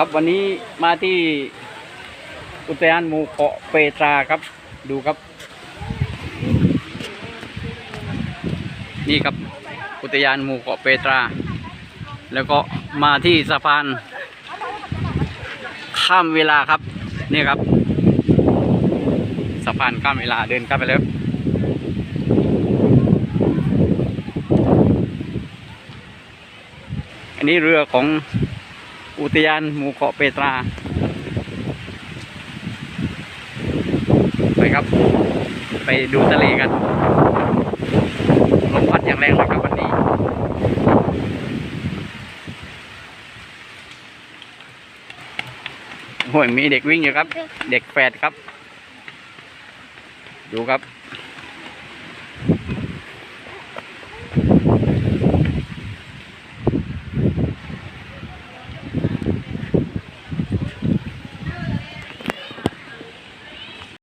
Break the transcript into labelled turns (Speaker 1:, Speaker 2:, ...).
Speaker 1: ครับวันนี้มาที่อุทยานหมู่เกาะเปตราครับ ดูครับ นี่ครับ อุทยานหมู่เกาะเปตรา แล้วก็มาที่สะพาน ข้ามเวลาครับ นี่ครับ สะพานข้ามเวลาเดินข้ามไปแล้วอันนี้เรือของ อุทยานหมู่เกาะเปตรา ไปครับ ไปดูทะเลกันลมพัดอย่างแรงเลยครับวันนี้ โอ้ยมีเด็กวิ่งอยู่ครับ เด็กแฝดครับ ดูครับ